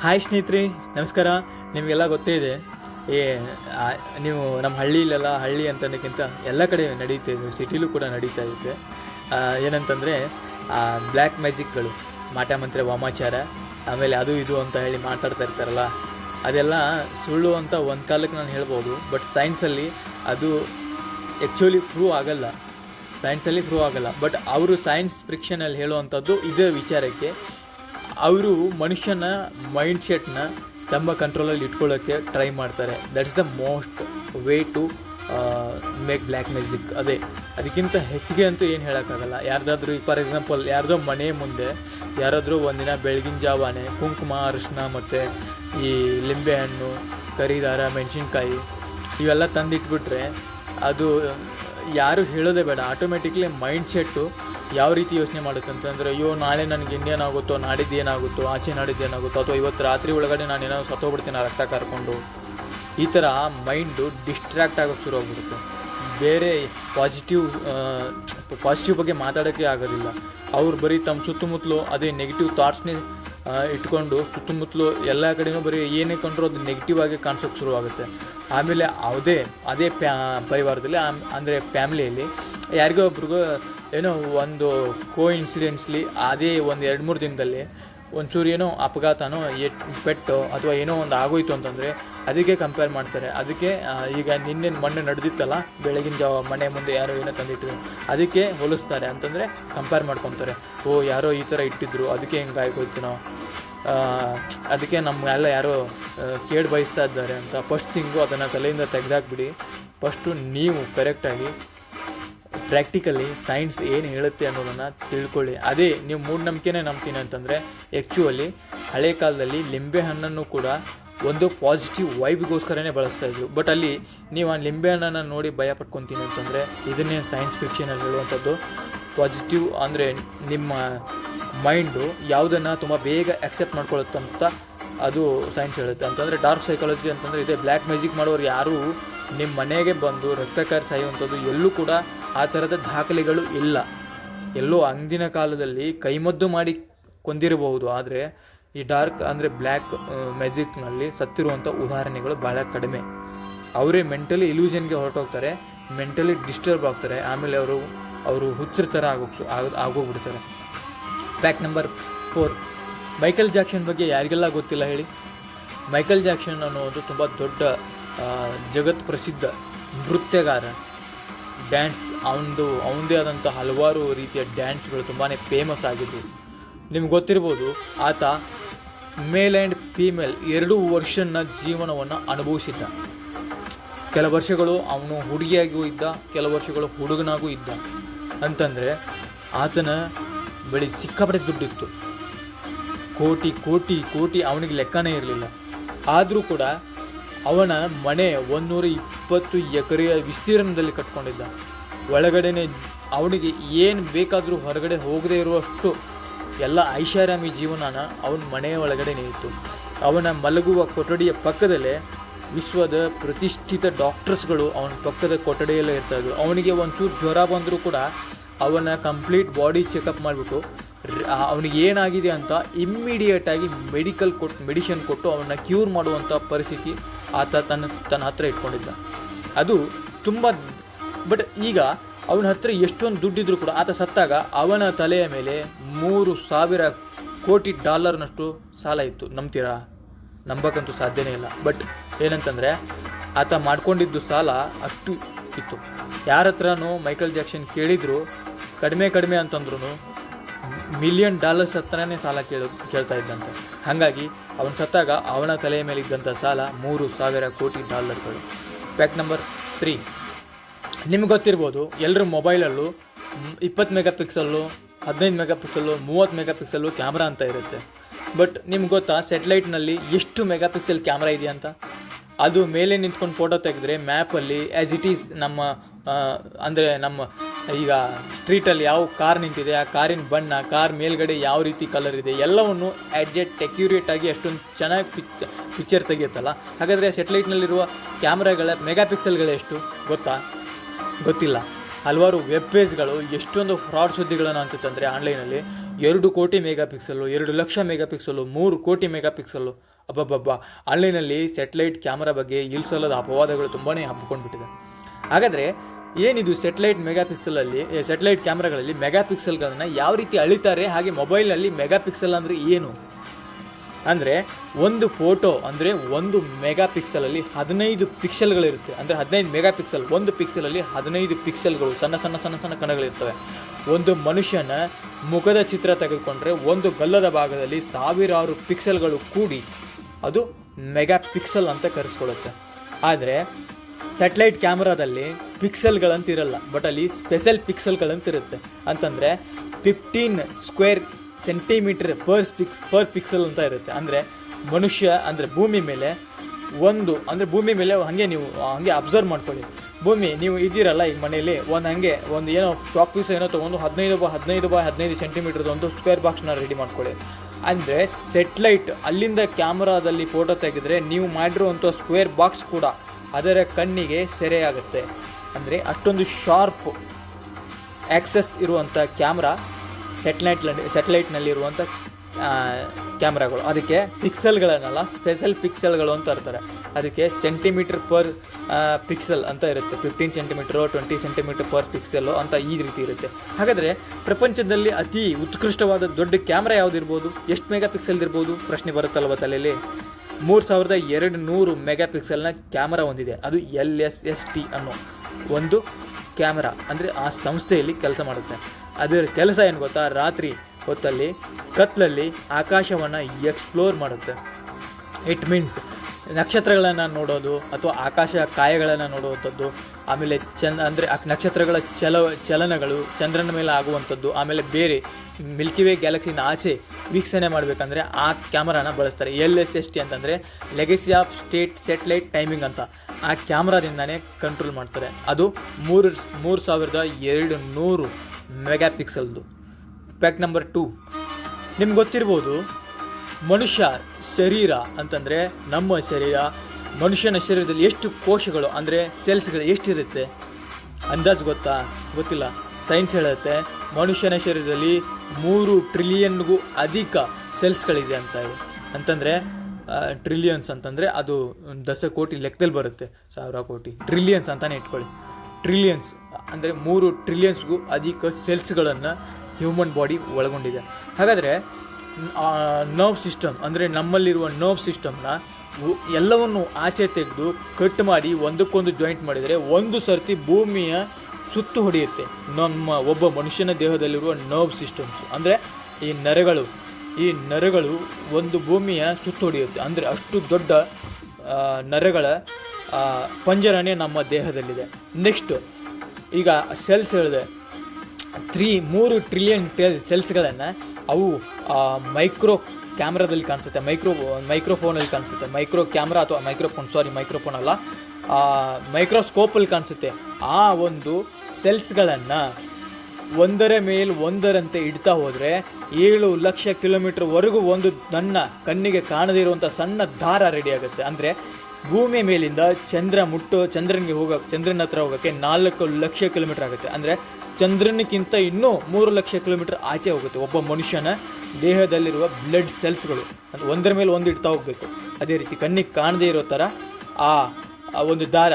Hi ಸ್ನೇಹಿತರೆ, ನಮಸ್ಕಾರ. ನಿಮಗೆಲ್ಲ ಗೊತ್ತೇ ಇದೆ, ಏ ನೀವು ನಮ್ಮ ಹಳ್ಳಿಲೆಲ್ಲ, ಹಳ್ಳಿ ಅಂತನಕ್ಕಿಂತ ಎಲ್ಲ ಕಡೆ ನಡೀತಾ ಇದೆ, ಸಿಟಿಲೂ ಕೂಡ ನಡೀತಾ ಇದೆ. ಏನಂತಂದರೆ ಬ್ಲ್ಯಾಕ್ ಮ್ಯಾಜಿಕ್ಗಳು ಮಾಟ ಮಂತ್ರ ವಾಮಾಚಾರ, ಆಮೇಲೆ ಅದು ಇದು ಅಂತ ಹೇಳಿ ಮಾತಾಡ್ತಾ ಇರ್ತಾರಲ್ಲ, ಅದೆಲ್ಲ ಸುಳ್ಳು ಅಂತ ಒಂದು ಕಾಲಕ್ಕೆ ನಾನು ಹೇಳ್ಬೋದು ಬಟ್ ಸೈನ್ಸಲ್ಲಿ ಅದು ಆ್ಯಕ್ಚುಲಿ ಪ್ರೂವ್ ಆಗಲ್ಲ. ಸೈನ್ಸಲ್ಲಿ ಪ್ರೂವ್ ಆಗಲ್ಲ ಬಟ್ ಅವರು ಸೈನ್ಸ್ ಫ್ರಿಕ್ಷನಲ್ಲಿ ಹೇಳುವಂಥದ್ದು ಇದೇ ವಿಚಾರಕ್ಕೆ. ಅವರು ಮನುಷ್ಯನ ಮೈಂಡ್ ಸೆಟ್ನ ತಮ್ಮ ಕಂಟ್ರೋಲಲ್ಲಿ ಇಟ್ಕೊಳ್ಳೋಕ್ಕೆ ಟ್ರೈ ಮಾಡ್ತಾರೆ. That's the most way to make black magic ಅದೇ, ಅದಕ್ಕಿಂತ ಹೆಚ್ಚಿಗೆ ಅಂತೂ ಏನು ಹೇಳೋಕ್ಕಾಗಲ್ಲ. ಯಾರ್ದಾದ್ರೂ ಫಾರ್ ಎಕ್ಸಾಂಪಲ್ ಯಾರ್ದೋ ಮನೆ ಮುಂದೆ, ಯಾರಾದರೂ ಒಂದಿನ ಬೆಳಗಿನ ಜಾವಾನೆ, ಕುಂಕುಮ ಅರಿಶಿನ ಮತ್ತು ಈ ಲಿಂಬೆಹಣ್ಣು ಕರಿದಾರ, ಮೆಣಸಿನ್ಕಾಯಿ, ಇವೆಲ್ಲ ತಂದಿಟ್ಬಿಟ್ರೆ ಅದು ಯಾರು ಹೇಳೋದೇ ಬೇಡ. ಆಟೋಮೆಟಿಕ್ಲಿ ಮೈಂಡ್ ಸೆಟ್ಟು ಯಾವ ರೀತಿ ಯೋಚನೆ ಮಾಡುತ್ತೆ ಅಂತಂದರೆ, ಅಯ್ಯೋ, ನಾಳೆ ನನಗೆ ಇನ್ನೇನಾಗುತ್ತೋ, ನಾಡಿದ್ದು ಏನಾಗುತ್ತೋ, ಆಚೆ ನಾಡಿದ್ದು ಏನಾಗುತ್ತೋ, ಅಥವಾ ಇವತ್ತು ರಾತ್ರಿ ಒಳಗಡೆ ನಾನು ಏನೋ ಸತ್ತೋಗ್ಬಿಡ್ತೀನಿ ರಕ್ತ ಕರ್ಕೊಂಡು. ಈ ಥರ ಮೈಂಡು ಡಿಸ್ಟ್ರ್ಯಾಕ್ಟ್ ಆಗೋಕ್ಕೆ ಶುರು ಆಗ್ಬಿಡುತ್ತೆ. ಬೇರೆ ಪಾಸಿಟಿವ್ ಪಾಸಿಟಿವ್ ಬಗ್ಗೆ ಮಾತಾಡೋಕ್ಕೆ ಆಗೋದಿಲ್ಲ. ಅವ್ರು ಬರೀ ತಮ್ಮ ಸುತ್ತಮುತ್ತಲು ಅದೇ ನೆಗೆಟಿವ್ ಥಾಟ್ಸ್ನೇ ಇಟ್ಕೊಂಡು ಸುತ್ತಮುತ್ತಲು ಎಲ್ಲ ಕಡೆಯೂ ಬರೀ ಏನೇ ಕಂಡ್ರೂ ಅದು ನೆಗೆಟಿವ್ ಆಗಿ ಕಾಣಿಸೋಕೆ ಶುರುವಾಗುತ್ತೆ ಆಮೇಲೆ ಅದೇ ಅದೇ ಪ್ಯಾ, ಪರಿವಾರದಲ್ಲಿ ಅಂದರೆ ಫ್ಯಾಮ್ಲಿಯಲ್ಲಿ ಯಾರಿಗೋ ಒಬ್ರಿಗೂ ಏನೋ ಒಂದು ಕೋ ಇನ್ಸಿಡೆಂಟ್ಸ್ಲಿ ಅದೇ ಒಂದು ಎರಡು ಮೂರು ದಿನದಲ್ಲಿ ಒಂಚೂರು ಏನೋ ಅಪಘಾತನೋ ಪೆಟ್ಟು ಅಥವಾ ಏನೋ ಒಂದು ಆಗೋಯ್ತು ಅಂತಂದರೆ ಅದಕ್ಕೆ ಕಂಪೇರ್ ಮಾಡ್ತಾರೆ. ಅದಕ್ಕೆ ಈಗ ನಿನ್ನೆ ಮಣ್ಣು ನಡೆದಿತ್ತಲ್ಲ, ಬೆಳಗಿನ ಜಾವ ಮನೆ ಮುಂದೆ ಯಾರೋ ಏನೋ ತಂದಿಟ್ಟರು ಅದಕ್ಕೆ ಹೋಲಿಸ್ತಾರೆ ಅಂತಂದರೆ ಕಂಪೇರ್ ಮಾಡ್ಕೊತಾರೆ. ಓ, ಯಾರೋ ಈ ಥರ ಇಟ್ಟಿದ್ರು, ಅದಕ್ಕೆ ಹೆಂಗೆ ಆಗೋಯ್ತು ನಾವು ಅದಕ್ಕೆ ನಮ್ಮೆಲ್ಲ ಯಾರೋ ಕೇಳಿ ಬಯಸ್ತಾ ಇದ್ದಾರೆ ಅಂತ ಫಸ್ಟ್ ಥಿಂಗು ಅದನ್ನು ತಲೆಯಿಂದ ತೆಗೆದಾಕ್ಬಿಡಿ. ಫಸ್ಟು ನೀವು ಕರೆಕ್ಟಾಗಿ ಪ್ರಾಕ್ಟಿಕಲಿ ಸೈನ್ಸ್ ಏನು ಹೇಳುತ್ತೆ ಅನ್ನೋದನ್ನು ತಿಳ್ಕೊಳ್ಳಿ. ಅದೇ, ನೀವು ಮೂಢನಂಬಿಕೆನೇ ನಂಬ್ತೀನಿ ಅಂತಂದರೆ ಆ್ಯಕ್ಚುಲಿ ಹಳೆ ಕಾಲದಲ್ಲಿ ಲಿಂಬೆ ಹಣ್ಣನ್ನು ಕೂಡ ಒಂದು ಪಾಸಿಟಿವ್ ವೈಬ್ಗೋಸ್ಕರನೇ ಬಳಸ್ತಾ ಇದ್ರು. ಬಟ್ ಅಲ್ಲಿ ನೀವು ಆ ಲಿಂಬೆ ಹಣ್ಣನ್ನು ನೋಡಿ ಭಯ ಪಟ್ಕೊತೀನಿ ಅಂತಂದರೆ, ಇದನ್ನೇ ಸೈನ್ಸ್ ಫಿಕ್ಷನಲ್ಲಿ ಹೇಳುವಂಥದ್ದು. ಪಾಸಿಟಿವ್ ಅಂದರೆ ನಿಮ್ಮ ಮೈಂಡು ಯಾವುದನ್ನು ತುಂಬ ಬೇಗ ಅಕ್ಸೆಪ್ಟ್ ಮಾಡ್ಕೊಳ್ಳುತ್ತಂತ ಅದು ಸೈನ್ಸ್ ಹೇಳುತ್ತೆ. ಅಂತಂದರೆ ಡಾರ್ಕ್ ಸೈಕಾಲಜಿ ಅಂತಂದರೆ ಇದೇ. ಬ್ಲ್ಯಾಕ್ ಮ್ಯಾಜಿಕ್ ಮಾಡೋರು ಯಾರೂ ನಿಮ್ಮ ಮನೆಗೆ ಬಂದು ರಕ್ತಕಾರ ಸಾಯುವಂಥದ್ದು ಎಲ್ಲೂ ಕೂಡ ಆ ಥರದ ದಾಖಲೆಗಳು ಇಲ್ಲ. ಎಲ್ಲೋ ಅಂದಿನ ಕಾಲದಲ್ಲಿ ಕೈಮದ್ದು ಮಾಡಿ ಕೊಂದಿರಬಹುದು. ಆದರೆ ಈ ಡಾರ್ಕ್ ಅಂದರೆ ಬ್ಲ್ಯಾಕ್ ಮ್ಯಾಜಿಕ್ನಲ್ಲಿ ಸತ್ತಿರುವಂಥ ಉದಾಹರಣೆಗಳು ಭಾಳ ಕಡಿಮೆ. ಅವರೇ ಮೆಂಟಲಿ ಇಲ್ಯೂಷನ್ಗೆ ಹೊರಟೋಗ್ತಾರೆ, ಮೆಂಟಲಿ ಡಿಸ್ಟರ್ಬ್ ಆಗ್ತಾರೆ, ಆಮೇಲೆ ಅವರು ಅವರು ಹುಚ್ಚರ ಥರ ಆಗೋಗ್ ಆಗ, ಆಗೋಗ್ಬಿಡ್ತಾರೆ. Fact number four. Michael Jackson ಬಗ್ಗೆ ಯಾರಿಗೆಲ್ಲ ಗೊತ್ತಿಲ್ಲ ಹೇಳಿ? ಮೈಕಲ್ ಜಾಕ್ಷನ್ ಅನ್ನೋದು ತುಂಬ ದೊಡ್ಡ ಜಗತ್ ಪ್ರಸಿದ್ಧ ನೃತ್ಯಗಾರ, ಡ್ಯಾನ್ಸ್ ಅವನದು ಅವನದೇ ಆದಂಥ ಹಲವಾರು ರೀತಿಯ ಡ್ಯಾನ್ಸ್ಗಳು ತುಂಬಾ ಫೇಮಸ್ ಆಗಿದ್ದವು ನಿಮ್ಗೆ ಗೊತ್ತಿರ್ಬೋದು, ಆತ ಮೇಲ್ ಆ್ಯಂಡ್ ಫೀಮೇಲ್ ಎರಡೂ ವರ್ಷನ ಜೀವನವನ್ನು ಅನುಭವಿಸಿದ್ದ. ಕೆಲ ವರ್ಷಗಳು ಅವನು ಹುಡುಗಿಯಾಗಿಯೂ ಇದ್ದ, ಕೆಲ ವರ್ಷಗಳು ಹುಡುಗನಾಗೂ ಇದ್ದ. ಅಂತಂದರೆ, ಆತನ ಬಳಿ ಸಿಕ್ಕಾಪಟ್ಟೆ ದುಡ್ಡಿತ್ತು. ಕೋಟಿ ಕೋಟಿ ಕೋಟಿ ಅವನಿಗೆ ಲೆಕ್ಕನೇ ಇರಲಿಲ್ಲ. ಆದರೂ ಕೂಡ ಅವನ ಮನೆ ಒಂದೂರ ಇಪ್ಪತ್ತು ಎಕರೆಯ ವಿಸ್ತೀರ್ಣದಲ್ಲಿ ಕಟ್ಕೊಂಡಿದ್ದ. ಒಳಗಡೆನೆ ಅವನಿಗೆ ಏನು ಬೇಕಾದರೂ ಹೊರಗಡೆ ಹೋಗದೇ ಇರುವಷ್ಟು ಎಲ್ಲ ಐಷಾರಾಮಿ ಜೀವನನ ಅವನ ಮನೆಯ ಒಳಗಡೆನೇ ಇತ್ತು ಅವನ ಮಲಗುವ ಕೊಠಡಿಯ ಪಕ್ಕದಲ್ಲೇ ವಿಶ್ವದ ಪ್ರತಿಷ್ಠಿತ ಡಾಕ್ಟರ್ಸ್ಗಳು ಅವನ ಪಕ್ಕದ ಕೊಠಡಿಯಲ್ಲೇ ಇರ್ತಾಯಿದ್ರು. ಅವನಿಗೆ ಒಂಚೂರು ಜ್ವರ ಬಂದರೂ ಕೂಡ ಅವನ ಕಂಪ್ಲೀಟ್ ಬಾಡಿ ಚೆಕಪ್ ಮಾಡಿಬಿಟ್ಟು ಅವನಿಗೆ ಏನಾಗಿದೆ ಅಂತ ಇಮ್ಮಿಡಿಯೇಟಾಗಿ ಮೆಡಿಕಲ್ ಕೊಟ್ಟು ಮೆಡಿಷನ್ ಕೊಟ್ಟು ಅವನ್ನ ಕ್ಯೂರ್ ಮಾಡುವಂಥ ಪರಿಸ್ಥಿತಿ ಆತ ತನ್ನ ತನ್ನ ಹತ್ರ ಇಟ್ಕೊಂಡಿದ್ದ. ಅದು ತುಂಬ ಬಟ್ ಈಗ ಅವನ ಹತ್ರ ಎಷ್ಟೊಂದು ದುಡ್ಡಿದ್ರು ಕೂಡ ಆತ ಸತ್ತಾಗ ಅವನ ತಲೆಯ ಮೇಲೆ ಮೂರು ಸಾವಿರ ಕೋಟಿ ಡಾಲರ್ನಷ್ಟು ಸಾಲ ಇತ್ತು. ನಂಬ್ತೀರಾ? ನಂಬಕ್ಕಂತೂ ಸಾಧ್ಯನೇ ಇಲ್ಲ. ಬಟ್ ಏನಂತಂದರೆ ಆತ ಮಾಡ್ಕೊಂಡಿದ್ದು ಸಾಲ ಅಷ್ಟು ಇತ್ತು. ಯಾರ ಹತ್ರನೂ ಮೈಕಲ್ ಜಾಕ್ಸನ್ ಕೇಳಿದ್ರು, ಕಡಿಮೆ ಕಡಿಮೆ ಅಂತಂದ್ರೂ ಮಿಲಿಯನ್ ಡಾಲರ್ಸ್ ಹತ್ರನೇ ಸಾಲ ಕೇಳೋ, ಕೇಳ್ತಾ ಇದ್ದಂತೆ. ಹಾಗಾಗಿ ಅವನು ಸತ್ತಾಗ ಅವನ ತಲೆಯ ಮೇಲೆ ಇದ್ದಂಥ ಸಾಲ ಮೂರು ಸಾವಿರ ಕೋಟಿ ಡಾಲರ್ಗಳು. ಪ್ಯಾಕ್ ನಂಬರ್ ತ್ರೀ ನಿಮ್ಗೆ ಗೊತ್ತಿರ್ಬೋದು ಎಲ್ಲರ ಮೊಬೈಲಲ್ಲೂ ಇಪ್ಪತ್ತು ಮೆಗಾ ಪಿಕ್ಸಲ್ಲು ಹದಿನೈದು ಮೆಗಾ ಪಿಕ್ಸಲ್ಲು ಮೂವತ್ತು ಮೆಗಾ ಪಿಕ್ಸಲ್ಲು ಕ್ಯಾಮ್ರಾ ಅಂತ ಇರುತ್ತೆ. ಬಟ್ ನಿಮ್ಗೆ ಗೊತ್ತಾ ಸೆಟ್ಲೈಟ್ನಲ್ಲಿ ಎಷ್ಟು ಮೆಗಾ ಪಿಕ್ಸೆಲ್ ಕ್ಯಾಮ್ರಾ ಇದೆಯಾ ಅಂತ? ಅದು ಮೇಲೆ ನಿಂತ್ಕೊಂಡು ಫೋಟೋ ತೆಗೆದ್ರೆ ಮ್ಯಾಪಲ್ಲಿ ಆ್ಯಸ್ ಇಟ್ ಈಸ್ ನಮ್ಮ ಅಂದರೆ ನಮ್ಮ, ಈಗ ಸ್ಟ್ರೀಟಲ್ಲಿ ಯಾವ ಕಾರ್ ನಿಂತಿದೆ, ಆ ಕಾರಿನ ಬಣ್ಣ ಕಾರ್ ಮೇಲ್ಗಡೆ ಯಾವ ರೀತಿ ಕಲರ್ ಇದೆ, ಎಲ್ಲವನ್ನು ಅಡ್ಜೆಟ್ ಅಕ್ಯುರೇಟ್ ಆಗಿ ಅಷ್ಟೊಂದು ಚೆನ್ನಾಗಿ ಪಿಚ್ ಪಿಕ್ಚರ್ ತೆಗೆಯುತ್ತಲ್ಲ? ಹಾಗಾದರೆ ಸೆಟ್ಲೈಟ್ನಲ್ಲಿರುವ ಕ್ಯಾಮ್ರಾಗಳ ಮೆಗಾ ಪಿಕ್ಸೆಲ್ಗಳೆಷ್ಟು ಗೊತ್ತಾ? ಗೊತ್ತಿಲ್ಲ. ಹಲವಾರು ವೆಬ್ ಪೇಜ್ಗಳು ಎಷ್ಟೊಂದು ಫ್ರಾಡ್ ಸುದ್ದಿಗಳನ್ನು ಅಂತಂದರೆ ಆನ್ಲೈನಲ್ಲಿ ಎರಡು ಕೋಟಿ ಮೆಗಾ ಪಿಕ್ಸಲ್ಲು ಎರಡು ಲಕ್ಷ ಮೆಗಾ ಪಿಕ್ಸಲ್ಲು ಮೂರು ಕೋಟಿ ಮೆಗಾ ಪಿಕ್ಸಲ್ಲು ಅಬ್ಬಬ್ಬಬ್ಬ ಆನ್ಲೈನಲ್ಲಿ ಸ್ಯಾಟಲೈಟ್ ಕ್ಯಾಮ್ರಾ ಬಗ್ಗೆ ಇಲ್ಸಲ್ಲದ ಅಪವಾದಗಳು ತುಂಬಾ ಹಬ್ಬಿಕೊಂಡ್ಬಿಟ್ಟಿದೆ ಹಾಗಾದರೆ ಏನಿದು ಸೆಟಲೈಟ್ ಮೆಗಾ ಪಿಕ್ಸಲಲ್ಲಿ ಸೆಟಲೈಟ್ ಕ್ಯಾಮ್ರಾಗಳಲ್ಲಿ ಮೆಗಾ ಪಿಕ್ಸೆಲ್ಗಳನ್ನು ಯಾವ ರೀತಿ ಅಳಿತಾರೆ, ಹಾಗೆ ಮೊಬೈಲ್ನಲ್ಲಿ ಮೆಗಾ ಪಿಕ್ಸೆಲ್ ಅಂದರೆ ಏನು? ಅಂದರೆ ಒಂದು ಫೋಟೋ ಅಂದರೆ ಒಂದು ಮೆಗಾ ಪಿಕ್ಸಲಲ್ಲಿ ಹದಿನೈದು ಪಿಕ್ಸೆಲ್ಗಳಿರುತ್ತೆ. ಅಂದರೆ ಹದಿನೈದು ಮೆಗಾ ಪಿಕ್ಸೆಲ್ ಒಂದು ಪಿಕ್ಸೆಲಲ್ಲಿ ಹದಿನೈದು ಪಿಕ್ಸೆಲ್ಗಳು, ಸಣ್ಣ ಸಣ್ಣ ಸಣ್ಣ ಸಣ್ಣ ಕಣಗಳಿರ್ತವೆ. ಒಂದು ಮನುಷ್ಯನ ಮುಖದ ಚಿತ್ರ ತೆಗೆದುಕೊಂಡ್ರೆ ಒಂದು ಗಲ್ಲದ ಭಾಗದಲ್ಲಿ ಸಾವಿರಾರು ಪಿಕ್ಸೆಲ್ಗಳು ಕೂಡಿ ಅದು ಮೆಗಾ ಪಿಕ್ಸೆಲ್ ಅಂತ ಕರೆಸ್ಕೊಳ್ಳುತ್ತೆ. ಆದರೆ ಸ್ಯಾಟಲೈಟ್ ಕ್ಯಾಮ್ರಾದಲ್ಲಿ ಪಿಕ್ಸೆಲ್ಗಳಂತಿರಲ್ಲ, ಬಟ್ ಅಲ್ಲಿ ಸ್ಪೆಷಲ್ ಪಿಕ್ಸೆಲ್ಗಳಂತಿರುತ್ತೆ. ಅಂತಂದರೆ fifteen square centimetre per pix per pixel ಅಂತ ಇರುತ್ತೆ. ಅಂದರೆ ಮನುಷ್ಯ, ಅಂದರೆ ಭೂಮಿ ಮೇಲೆ ಒಂದು, ಅಂದರೆ ಭೂಮಿ ಮೇಲೆ ಹಾಗೆ ನೀವು, ಹಾಗೆ ಅಬ್ಸರ್ವ್ ಮಾಡ್ಕೊಳ್ಳಿ. ಭೂಮಿ, ನೀವು ಇದ್ದೀರಲ್ಲ ಈಗ ಮನೆಯಲ್ಲಿ, ಒಂದು ಹಾಗೆ, ಒಂದು ಏನೋ ಚಾಕ್ ಪೀಸ್ ಏನೋ ತೊಗೊಂಡು ಹದಿನೈದು ಬಾ ಹದಿನೈದು ಬಾ ಹದಿನೈದು ಸೆಂಟಿಮೀಟರ್ದು ಒಂದು ಸ್ಕ್ವೇರ್ ಬಾಕ್ಸ್ನ ರೆಡಿ ಮಾಡ್ಕೊಳ್ಳಿ. ಅಂದರೆ ಸೆಟ್ಲೈಟ್ ಅಲ್ಲಿಂದ ಕ್ಯಾಮ್ರಾದಲ್ಲಿ ಫೋಟೋ ತೆಗೆದ್ರೆ ನೀವು ಮಾಡಿರುವಂಥ ಸ್ಕ್ವೇರ್ ಬಾಕ್ಸ್ ಕೂಡ ಅದರ ಕಣ್ಣಿಗೆ ಸೆರೆಯಾಗುತ್ತೆ. ಅಂದರೆ ಅಷ್ಟೊಂದು ಶಾರ್ಪ್ ಆ್ಯಕ್ಸಸ್ ಇರುವಂಥ ಕ್ಯಾಮ್ರಾ ಸೆಟ್ಲೈಟ್ನಲ್ಲಿ ಸೆಟಲೈಟ್ನಲ್ಲಿರುವಂಥ ಕ್ಯಾಮ್ರಾಗಳು ಅದಕ್ಕೆ ಪಿಕ್ಸೆಲ್ಗಳನ್ನಲ್ಲ ಸ್ಪೆಷಲ್ ಪಿಕ್ಸೆಲ್ಗಳು ಅಂತ ಇರ್ತಾರೆ. ಅದಕ್ಕೆ ಸೆಂಟಿಮೀಟರ್ ಪರ್ ಪಿಕ್ಸೆಲ್ ಅಂತ ಇರುತ್ತೆ. Fifteen centimetre twenty centimetre per pixel ಅಂತ ಈ ರೀತಿ ಇರುತ್ತೆ. ಹಾಗಾದರೆ ಪ್ರಪಂಚದಲ್ಲಿ ಅತಿ ಉತ್ಕೃಷ್ಟವಾದ ದೊಡ್ಡ ಕ್ಯಾಮ್ರಾ ಯಾವುದಿರ್ಬೋದು? ಎಷ್ಟು ಮೆಗಾ ಪಿಕ್ಸೆಲ್ ಇರ್ಬೋದು? ಪ್ರಶ್ನೆ ಬರುತ್ತಲ್ವ ತಲೆಯಲ್ಲಿ ಮೂರು ಸಾವಿರದ ಎರಡು ನೂರು ಮೆಗಾ ಪಿಕ್ಸೆಲ್ನ ಕ್ಯಾಮರಾ ಹೊಂದಿದೆ ಅದು ಎಲ್ ಎಸ್ ಎಸ್ ಟಿ ಅನ್ನೋ ಒಂದು ಕ್ಯಾಮ್ರಾ ಅಂದರೆ ಆ ಸಂಸ್ಥೆಯಲ್ಲಿ ಕೆಲಸ ಮಾಡುತ್ತೆ. ಅದರ ಕೆಲಸ ಏನು ಗೊತ್ತಾ? ರಾತ್ರಿ ಹೊತ್ತಲ್ಲಿ ಕತ್ತಲಲ್ಲಿ ಆಕಾಶವನ್ನು ಎಕ್ಸ್ಪ್ಲೋರ್ ಮಾಡುತ್ತೆ. ಇಟ್ ಮೀನ್ಸ್ ನಕ್ಷತ್ರಗಳನ್ನು ನೋಡೋದು ಅಥವಾ ಆಕಾಶ ಕಾಯಗಳನ್ನು ನೋಡುವಂಥದ್ದು, ಆಮೇಲೆ ಚಂದ ಅಂದರೆ ಆ ನಕ್ಷತ್ರಗಳ ಚಲ ಚಲನಗಳು ಚಂದ್ರನ ಮೇಲೆ ಆಗುವಂಥದ್ದು, ಆಮೇಲೆ ಬೇರೆ ಮಿಲ್ಕಿ ವೇ ಗ್ಯಾಲಕ್ಸಿನ ಆಚೆ ವೀಕ್ಷಣೆ ಮಾಡಬೇಕಂದ್ರೆ ಆ ಕ್ಯಾಮ್ರಾನ ಬಳಸ್ತಾರೆ. ಎಲ್ ಎಸ್ ಎಸ್ ಟಿ ಅಂತಂದರೆ legacy of state satellite timing ಅಂತ. ಆ ಕ್ಯಾಮ್ರಾದಿಂದನೇ ಕಂಟ್ರೋಲ್ ಮಾಡ್ತಾರೆ. ಅದು ಮೂರು ಮೂರು ಸಾವಿರದ ಎರಡು ನೂರು ಮೆಗಾ ಪಿಕ್ಸೆಲ್ದು ಫ್ಯಾಕ್ಟ್ ನಂಬರ್ ಟೂ ನಿಮ್ಗೆ ಗೊತ್ತಿರ್ಬೋದು, ಮನುಷ್ಯ ಶರೀರ ಅಂತಂದರೆ ನಮ್ಮ ಶರೀರ, ಮನುಷ್ಯನ ಶರೀರದಲ್ಲಿ ಎಷ್ಟು ಕೋಶಗಳು, ಅಂದರೆ ಸೆಲ್ಸ್ಗಳು ಎಷ್ಟಿರುತ್ತೆ? ಅಂದಾಜು ಗೊತ್ತಾ? ಗೊತ್ತಿಲ್ಲ. ಸೈನ್ಸ್ ಹೇಳುತ್ತೆ, ಮನುಷ್ಯನ ಶರೀರದಲ್ಲಿ ಮೂರು ಟ್ರಿಲಿಯನ್ಗೂ ಅಧಿಕ ಸೆಲ್ಸ್ಗಳಿದೆ ಅಂತ ಅಂತಂದರೆ ಟ್ರಿಲಿಯನ್ಸ್ ಅಂತಂದರೆ ಅದು ದಸ ಕೋಟಿ ಲೆಕ್ಕದಲ್ಲಿ ಬರುತ್ತೆ. ಸಾವಿರ ಕೋಟಿ. ಟ್ರಿಲಿಯನ್ಸ್ ಅಂತಲೇ ಇಟ್ಕೊಳ್ಳಿ. ಟ್ರಿಲಿಯನ್ಸ್ ಅಂದರೆ ಮೂರು ಟ್ರಿಲಿಯನ್ಸ್ಗೂ ಅಧಿಕ ಸೆಲ್ಸ್ಗಳನ್ನು ಹ್ಯೂಮನ್ ಬಾಡಿ ಒಳಗೊಂಡಿದೆ. ಹಾಗಾದರೆ ನರ್ವ್ ಸಿಸ್ಟಮ್ ಅಂದರೆ ನಮ್ಮಲ್ಲಿರುವ ನರ್ವ್ ಸಿಸ್ಟಮ್ನ ಎಲ್ಲವನ್ನು ಆಚೆ ತೆಗೆದು ಕಟ್ ಮಾಡಿ ಒಂದಕ್ಕೊಂದು ಜಾಯಿಂಟ್ ಮಾಡಿದರೆ ಒಂದು ಸರ್ತಿ ಭೂಮಿಯ ಸುತ್ತು ಹೊಡೆಯುತ್ತೆ. ನಮ್ಮ ಒಬ್ಬ ಮನುಷ್ಯನ ದೇಹದಲ್ಲಿರುವ ನರ್ವ್ ಸಿಸ್ಟಮ್ಸ್ ಅಂದರೆ ಈ ನರಗಳು. ಈ ನರಗಳು ಒಂದು ಭೂಮಿಯ ಸುತ್ತು ಹೊಡೆಯುತ್ತೆ. ಅಂದರೆ ಅಷ್ಟು ದೊಡ್ಡ ನರಗಳ ಪಂಜರನೇ ನಮ್ಮ ದೇಹದಲ್ಲಿದೆ. ನೆಕ್ಸ್ಟ್ ಈಗ ಸೆಲ್ಸ್ ಹೇಳಿದೆ. ತ್ರೀ ಮೂರು ಟ್ರಿಲಿಯನ್ ಟೆಲ್ ಸೆಲ್ಸ್ಗಳನ್ನು ಅವು ಮೈಕ್ರೋ ಕ್ಯಾಮ್ರಾದಲ್ಲಿ ಕಾಣಿಸುತ್ತೆ. ಮೈಕ್ರೋ ಮೈಕ್ರೋಫೋನಲ್ಲಿ ಕಾಣಿಸುತ್ತೆ. ಮೈಕ್ರೋ ಕ್ಯಾಮ್ರಾ ಅಥವಾ ಮೈಕ್ರೋಫೋನ್ ಸಾರಿ ಮೈಕ್ರೋಫೋನ್ ಅಲ್ಲ. ಮೈಕ್ರೋಸ್ಕೋಪಲ್ಲಿ ಕಾಣಿಸುತ್ತೆ. ಆ ಒಂದು ಸೆಲ್ಸ್ಗಳನ್ನು ಒಂದರ ಮೇಲೆ ಒಂದರಂತೆ ಇಡ್ತಾ ಹೋದರೆ ಏಳು ಲಕ್ಷ ಕಿಲೋಮೀಟರ್ವರೆಗೂ ಒಂದು ನನ್ನ ಕಣ್ಣಿಗೆ ಕಾಣದೇ ಇರುವಂಥ ಸಣ್ಣ ದಾರ ರೆಡಿ ಆಗುತ್ತೆ. ಅಂದರೆ ಭೂಮಿಯ ಮೇಲಿಂದ ಚಂದ್ರ ಮುಟ್ಟು, ಚಂದ್ರನಿಗೆ ಹೋಗೋ, ಚಂದ್ರನ ಹತ್ರ ಹೋಗೋಕ್ಕೆ ನಾಲ್ಕು ಲಕ್ಷ ಕಿಲೋಮೀಟರ್ ಆಗುತ್ತೆ. ಅಂದರೆ ಚಂದ್ರನಕ್ಕಿಂತ ಇನ್ನೂ ಮೂರು ಲಕ್ಷ ಕಿಲೋಮೀಟರ್ ಆಚೆ ಹೋಗುತ್ತೆ ಒಬ್ಬ ಮನುಷ್ಯನ ದೇಹದಲ್ಲಿರುವ ಬ್ಲಡ್ ಸೆಲ್ಸ್ಗಳು ಅದು ಒಂದರ ಮೇಲೆ ಒಂದು ಇಡ್ತಾ ಹೋಗಬೇಕು. ಅದೇ ರೀತಿ ಕಣ್ಣಿಗೆ ಕಾಣದೇ ಇರೋ ಥರ ಆ ಒಂದು ದಾರ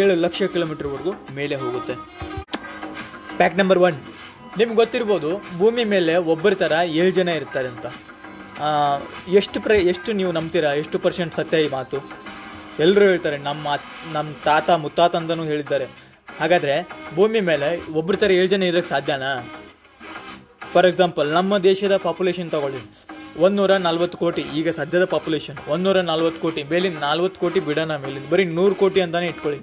ಏಳು ಲಕ್ಷ ಕಿಲೋಮೀಟರ್ವರೆಗೂ ಮೇಲೆ ಹೋಗುತ್ತೆ. ಪ್ಯಾಕ್ ನಂಬರ್ ಒನ್ ನಿಮ್ಗೆ ಗೊತ್ತಿರ್ಬೋದು, ಭೂಮಿ ಮೇಲೆ ಒಬ್ಬರ ಥರ ಏಳು ಜನ ಇರ್ತಾರೆ ಅಂತ. ಎಷ್ಟು ಪ್ರ, ಎಷ್ಟು ನೀವು ನಂಬ್ತೀರಾ? ಎಷ್ಟು ಪರ್ಸೆಂಟ್ ಸತ್ಯ ಈ ಮಾತು? ಎಲ್ಲರೂ ಹೇಳ್ತಾರೆ, ನಮ್ಮ ನಮ್ಮ ತಾತ ಮುತ್ತಾತ ಅಂತಲೂ ಹೇಳಿದ್ದಾರೆ. ಹಾಗಾದರೆ ಭೂಮಿ ಮೇಲೆ ಒಬ್ಬರ ಥರ ಏಳು ಜನ ಇರೋಕ್ಕೆ ಸಾಧ್ಯನಾ? ಫಾರ್ ಎಕ್ಸಾಂಪಲ್ ನಮ್ಮ ದೇಶದ ಪಾಪ್ಯುಲೇಷನ್ ತಗೊಳ್ಳಿ. ಒಂದೂರ ನಲ್ವತ್ತು ಕೋಟಿ, ಈಗ ಸದ್ಯದ ಪಾಪ್ಯುಲೇಷನ್ ಒಂದೂರ ನಲ್ವತ್ತು ಕೋಟಿ ಮೇಲಿಂದ ನಲ್ವತ್ತು ಕೋಟಿ ಬಿಡೋಣ ಮೇಲಿಂದ. ಬರೀ ನೂರು ಕೋಟಿ ಅಂತಲೇ ಇಟ್ಕೊಳ್ಳಿ.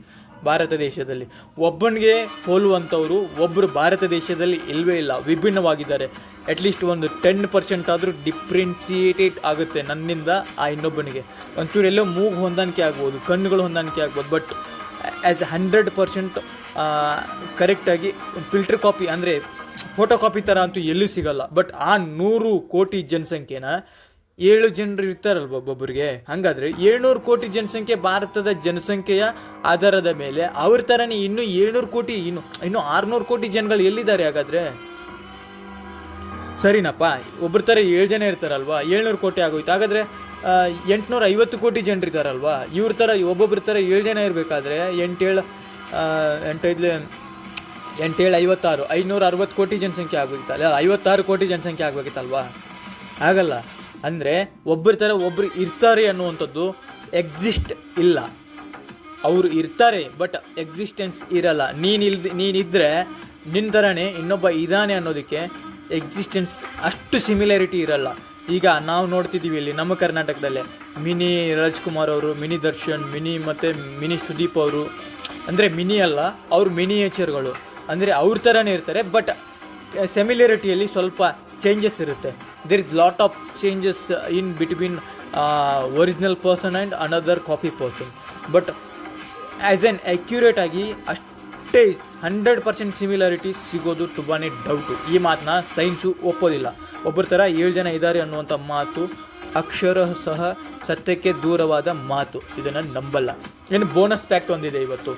ಭಾರತ ದೇಶದಲ್ಲಿ. ಒಬ್ಬನಿಗೆ ಹೋಲುವಂಥವ್ರು ಒಬ್ಬರು ಭಾರತ ದೇಶದಲ್ಲಿ ಇಲ್ಲವೇ ಇಲ್ಲ, ವಿಭಿನ್ನವಾಗಿದ್ದಾರೆ. ಅಟ್ಲೀಸ್ಟ್ ಒಂದು ಟೆನ್ ಪರ್ಸೆಂಟ್ ಆದರೂ ಡಿಫ್ರೆನ್ಸಿಯೇಟೆಡ್ ಆಗುತ್ತೆ ನನ್ನಿಂದ ಆ ಇನ್ನೊಬ್ಬನಿಗೆ. ಒಂಚೂರು ಎಲ್ಲೋ ಮೂಗು ಹೊಂದಾಣಿಕೆ ಆಗ್ಬೋದು, ಕಣ್ಣುಗಳು ಹೊಂದಾಣಿಕೆ ಆಗ್ಬೋದು ಬಟ್ ಆ್ಯಸ್ ಹಂಡ್ರೆಡ್ ಪರ್ಸೆಂಟ್ ಕರೆಕ್ಟಾಗಿ ಫಿಲ್ಟರ್ ಕಾಪಿ ಅಂದರೆ ಫೋಟೋ ಕಾಪಿ ಥರ ಅಂತೂ ಎಲ್ಲೂ ಸಿಗಲ್ಲ. ಬಟ್ ಆ ನೂರು ಕೋಟಿ ಜನಸಂಖ್ಯೆನ ಏಳು ಜನರು ಇರ್ತಾರಲ್ವ ಒಬ್ಬೊಬ್ಬರಿಗೆ ಹಾಗಾದ್ರೆ ಏಳ್ನೂರು ಕೋಟಿ ಜನಸಂಖ್ಯೆ ಭಾರತದ ಜನಸಂಖ್ಯೆಯ ಆಧಾರದ ಮೇಲೆ ಅವ್ರ ತರನೇ ಇನ್ನೂ ಏಳ್ನೂರು ಕೋಟಿ, ಇನ್ನು ಇನ್ನು ಆರ್ನೂರು ಕೋಟಿ ಜನಗಳು ಎಲ್ಲಿದ್ದಾರೆ ಹಾಗಾದ್ರೆ? ಸರಿನಪ್ಪ ಒಬ್ಬರ ಥರ ಏಳು ಜನ ಇರ್ತಾರಲ್ವಾ? ಏಳ್ನೂರು ಕೋಟಿ ಆಗೋಯ್ತು. ಹಾಗಾದರೆ ಎಂಟುನೂರ ಐವತ್ತು ಕೋಟಿ ಜನರು ಇದ್ದಾರಲ್ವಾ? ಇವ್ರ ಥರ ಒಬ್ಬೊಬ್ಬರ ಥರ ಏಳು ಜನ ಇರಬೇಕಾದ್ರೆ ಎಂಟೇಳು ಎಂಟೈದ್ಲೆ ಎಂಟೇಳು, ಐವತ್ತಾರು, ಐನೂರ ಅರವತ್ತು ಕೋಟಿ ಜನಸಂಖ್ಯೆ ಆಗೋಗಿತ್ತಲ್ಲ ಐವತ್ತಾರು ಕೋಟಿ ಜನಸಂಖ್ಯೆ ಆಗಬೇಕಿತ್ತಲ್ವಾ? ಆಗಲ್ಲ. ಅಂದರೆ ಒಬ್ಬರ ಥರ ಒಬ್ಬರು ಇರ್ತಾರೆ ಅನ್ನುವಂಥದ್ದು ಎಕ್ಸಿಸ್ಟ್ ಇಲ್ಲ. ಅವರು ಇರ್ತಾರೆ ಬಟ್ ಎಕ್ಸಿಸ್ಟೆನ್ಸ್ ಇರಲ್ಲ. ನೀನು ನೀನಿದ್ರೆ ನಿನ್ನ ಥರನೇ ಇನ್ನೊಬ್ಬ ಇದ್ದಾನೆ ಅನ್ನೋದಕ್ಕೆ ಎಕ್ಸಿಸ್ಟೆನ್ಸ್ ಅಷ್ಟು ಸಿಮಿಲಾರಿಟಿ ಇರಲ್ಲ. ಈಗ ನಾವು ನೋಡ್ತಿದ್ದೀವಿ ಇಲ್ಲಿ ನಮ್ಮ ಕರ್ನಾಟಕದಲ್ಲೇ. ಮಿನಿ ರಾಜ್ಕುಮಾರ್ ಅವರು, ಮಿನಿ ದರ್ಶನ್, ಮಿನಿ ಮತ್ತು ಮಿನಿ ಸುದೀಪ್ ಅವರು. ಅಂದರೆ ಮಿನಿ ಅಲ್ಲ, ಅವರು ಮಿನಿಯೇಚರ್ಗಳು ಅಂದರೆ ಅವ್ರ ಥರನೇ ಇರ್ತಾರೆ ಬಟ್ ಸೆಮಿಲಾರಿಟಿಯಲ್ಲಿ ಸ್ವಲ್ಪ ಚೇಂಜಸ್ ಇರುತ್ತೆ. There lot lot of changes in uh, original person and another copy person but as an accurate ಆಗಿ ಅಷ್ಟೇ ಹಂಡ್ರೆಡ್ ಪರ್ಸೆಂಟ್ ಸಿಮಿಲಾರಿಟಿ ಸಿಗೋದು ತುಂಬಾ ಡೌಟು ಈ ಮಾತನ್ನ ಸೈನ್ಸು ಒಪ್ಪೋದಿಲ್ಲ. ಒಬ್ಬರ ಥರ ಏಳು ಜನ ಇದ್ದಾರೆ ಅನ್ನುವಂಥ ಮಾತು ಅಕ್ಷರ ಸಹ ಸತ್ಯಕ್ಕೆ ದೂರವಾದ ಮಾತು. ಇದನ್ನು ನಂಬಲ್ಲ. ಏನು ಬೋನಸ್ ಪ್ಯಾಕ್ಟ್ ಒಂದಿದೆ ಇವತ್ತು.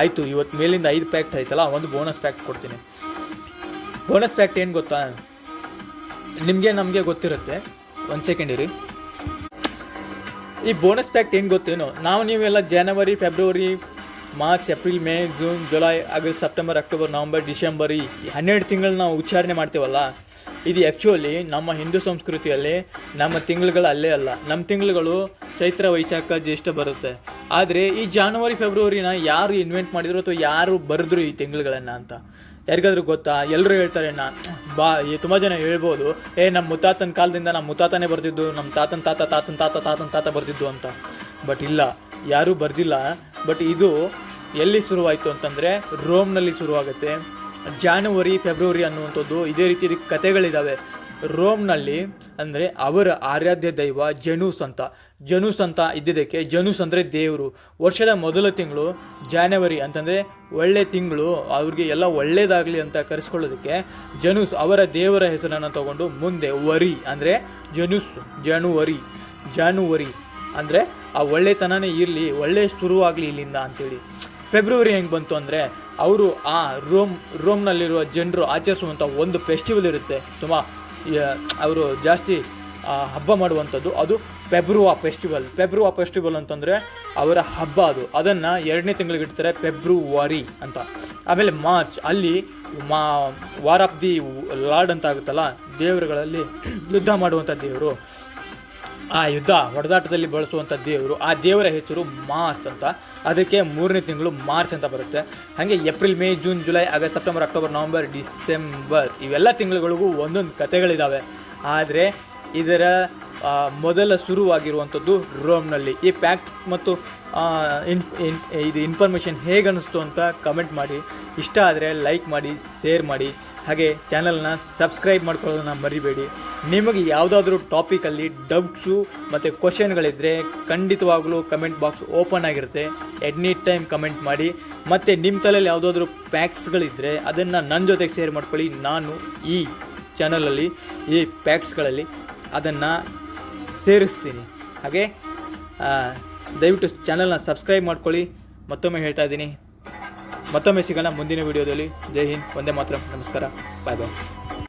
ಆಯಿತು ಇವತ್ತು ಮೇಲಿಂದ ಐದು ಪ್ಯಾಕ್ಟ್ ಆಯ್ತಲ್ಲ ಒಂದು ಬೋನಸ್ ಪ್ಯಾಕ್ಟ್ ಕೊಡ್ತೀನಿ. ಬೋನಸ್ ಪ್ಯಾಕ್ಟ್ ಏನು ಗೊತ್ತಾ? ನಿಮಗೆ, ನಮಗೆ ಗೊತ್ತಿರುತ್ತೆ. ಒಂದು ಸೆಕೆಂಡ್ ಇರಿ. ಈ ಬೋನಸ್ ಪ್ಯಾಕ್ಟ್ ಏನು ಗೊತ್ತೇನೋ ನಾವು ನೀವೆಲ್ಲ ಜನವರಿ ಫೆಬ್ರವರಿ March April May June July August September October November December ಈ ಹನ್ನೆರಡು ತಿಂಗಳು ನಾವು ಉಚ್ಚಾರಣೆ ಮಾಡ್ತೀವಲ್ಲ, ಇದು ಆ್ಯಕ್ಚುಲಿ ನಮ್ಮ ಹಿಂದೂ ಸಂಸ್ಕೃತಿಯಲ್ಲಿ, ನಮ್ಮ ತಿಂಗಳುಗಳು ಅಲ್ಲೇ ಅಲ್ಲ. ನಮ್ಮ ತಿಂಗಳುಗಳು ಚೈತ್ರ, ವೈಶಾಖ, ಜ್ಯೇಷ್ಠ ಬರುತ್ತೆ. ಆದರೆ ಈ ಜಾನ್ವರಿ ಫೆಬ್ರವರಿನ ಯಾರು ಇನ್ವೆಂಟ್ ಮಾಡಿದ್ರು ಅಥವಾ ಯಾರು ಬರೆದ್ರು ಈ ತಿಂಗಳುಗಳನ್ನು ಅಂತ? ಯಾರಿಗಾದ್ರೂ ಗೊತ್ತಾ? ಎಲ್ಲರೂ ಹೇಳ್ತಾರೆ ಅಣ್ಣ ಬಾ ತುಂಬ ಜನ ಹೇಳ್ಬೋದು. ಏ ನಮ್ಮ ಮುತ್ತಾತನ ಕಾಲದಿಂದ ನಮ್ಮ ಮುತ್ತಾತನೇ ಬರ್ತಿದ್ದು ನಮ್ಮ ತಾತನ ತಾತ ತಾತನ ತಾತ ತಾತನ ತಾತ ಬರ್ತಿದ್ದು ಅಂತ. ಬಟ್ ಇಲ್ಲ, ಯಾರೂ ಬರ್ದಿಲ್ಲ. ಬಟ್ ಇದು ಎಲ್ಲಿ ಶುರುವಾಯಿತು ಅಂತಂದರೆ, ರೋಮ್ನಲ್ಲಿ ಶುರುವಾಗುತ್ತೆ. ಜಾನ್ವರಿ, ಫೆಬ್ರವರಿ ಅನ್ನುವಂಥದ್ದು, ಇದೇ ರೀತಿ ಕತೆಗಳಿದ್ದಾವೆ ರೋಮ್ನಲ್ಲಿ, ಅಂದರೆ ಅವರ ಆರಾಧ್ಯ ದೈವ ಜನೂಸ್ ಅಂತ. ಜನೂಸ್ ಅಂತ ಇದ್ದಿದ್ದಕ್ಕೆ, ಜನೂಸ್ ಅಂದರೆ ದೇವರು. ವರ್ಷದ ಮೊದಲ ತಿಂಗಳು ಜಾನ್ವರಿ, ಅಂತಂದರೆ ಒಳ್ಳೆ ತಿಂಗಳು, ಅವ್ರಿಗೆ ಎಲ್ಲ ಒಳ್ಳೇದಾಗಲಿ ಅಂತ ಕರೆಸ್ಕೊಳ್ಳೋದಕ್ಕೆ ಜನೂಸ್ ಅವರ ದೇವರ ಹೆಸರನ್ನು ತಗೊಂಡು ಮುಂದೆ ವರಿ, ಅಂದರೆ ಜನುಸ್, ಜಾನುವರಿ ಜಾನುವರಿ, ಅಂದರೆ ಆ ಒಳ್ಳೆತನನೇ ಇರಲಿ, ಒಳ್ಳೆ ಶುರುವಾಗಲಿ ಇಲ್ಲಿಂದ ಅಂತೇಳಿ. ಫೆಬ್ರವರಿ ಹೆಂಗೆ ಬಂತು ಅಂದರೆ ಅವರು ಆ ರೋಮ್, ರೋಮ್ನಲ್ಲಿರುವ ಜನರು ಆಚರಿಸುವಂಥ ಒಂದು ಫೆಸ್ಟಿವಲ್ ಇರುತ್ತೆ. ತುಂಬ ಅವರು ಜಾಸ್ತಿ ಹಬ್ಬ ಮಾಡುವಂಥದ್ದು ಅದು ಫೆಬ್ರುವಾ ಫೆಸ್ಟಿವಲ್. ಫೆಬ್ರುವಾ ಫೆಸ್ಟಿವಲ್ ಅಂತಂದರೆ ಅವರ ಹಬ್ಬ ಅದು. ಅದನ್ನು ಎರಡನೇ ತಿಂಗಳಿಗೆ ಇಡ್ತಾರೆ ಫೆಬ್ರುವರಿ ಅಂತ. ಆಮೇಲೆ ಮಾರ್ಚ್, ಅಲ್ಲಿ ಮಾ ವಾರ್ ಆಫ್ ದಿ ಲಾರ್ಡ್ ಅಂತ ಆಗುತ್ತಲ್ಲ, ದೇವರುಗಳಲ್ಲಿ ಯುದ್ಧ ಮಾಡುವಂಥ ದೇವರು. ಆ ಯುದ್ಧ ಹೊಡೆದಾಟದಲ್ಲಿ ಬಳಸುವಂಥ ದೇವರು, ಆ ದೇವರ ಹೆಸರು ಮಾರ್ಚ್ ಅಂತ. ಅದಕ್ಕೆ ಮೂರನೇ ತಿಂಗಳು ಮಾರ್ಚ್ ಅಂತ ಬರುತ್ತೆ. ಹಾಗೆ April, May, June, July, August, September, October, November, December ಇವೆಲ್ಲ ತಿಂಗಳುಗಳಿಗೂ ಒಂದೊಂದು ಕಥೆಗಳಿದ್ದಾವೆ ಆದರೆ ಇದರ ಮೊದಲ ಶುರುವಾಗಿರುವಂಥದ್ದು ರೋಮ್ನಲ್ಲಿ. ಈ ಪ್ಯಾಕ್ ಮತ್ತು ಇನ್, ಇನ್- ಇದು ಇನ್ಫಾರ್ಮೇಷನ್ ಹೇಗೆ ಅನ್ನಿಸ್ತು ಅಂತ ಕಮೆಂಟ್ ಮಾಡಿ. ಇಷ್ಟ ಆದರೆ ಲೈಕ್ ಮಾಡಿ ಶೇರ್ ಮಾಡಿ. ಹಾಗೆ ಚಾನಲ್ನ ಸಬ್ಸ್ಕ್ರೈಬ್ ಮಾಡ್ಕೊಳ್ಳೋದನ್ನ ಮರಿಬೇಡಿ. ನಿಮಗೆ ಯಾವುದಾದ್ರೂ ಟಾಪಿಕಲ್ಲಿ ಡೌಟ್ಸು ಮತ್ತು ಕ್ವಶನ್ಗಳಿದ್ದರೆ ಖಂಡಿತವಾಗಲೂ ಕಮೆಂಟ್ ಬಾಕ್ಸ್ ಓಪನ್ ಆಗಿರುತ್ತೆ. ಎನಿ ಟೈಮ್ ಕಮೆಂಟ್ ಮಾಡಿ. ಮತ್ತು ನಿಮ್ಮ ತಲೆಯಲ್ಲಿ ಯಾವುದಾದ್ರೂ ಪ್ಯಾಕ್ಸ್ಗಳಿದ್ದರೆ ಅದನ್ನು ನನ್ನ ಜೊತೆಗೆ ಶೇರ್ ಮಾಡ್ಕೊಳ್ಳಿ. ನಾನು ಈ ಚಾನಲಲ್ಲಿ, ಈ ಪ್ಯಾಕ್ಸ್ಗಳಲ್ಲಿ ಅದನ್ನು ಸೇರಿಸ್ತೀನಿ. ಹಾಗೆ ದಯವಿಟ್ಟು ಚಾನಲ್ನ ಸಬ್ಸ್ಕ್ರೈಬ್ ಮಾಡ್ಕೊಳ್ಳಿ. ಮತ್ತೊಮ್ಮೆ ಹೇಳ್ತಾ ಇದ್ದೀನಿ. ಮತ್ತೊಮ್ಮೆ ಸಿಗೋಣ ಮುಂದಿನ ವಿಡಿಯೋದಲ್ಲಿ. ಜೈ ಹಿಂದ್ ಒಂದೇ ಮಾತ್ರ ನಮಸ್ಕಾರ ಬಾಯ್ ಬಾಯ್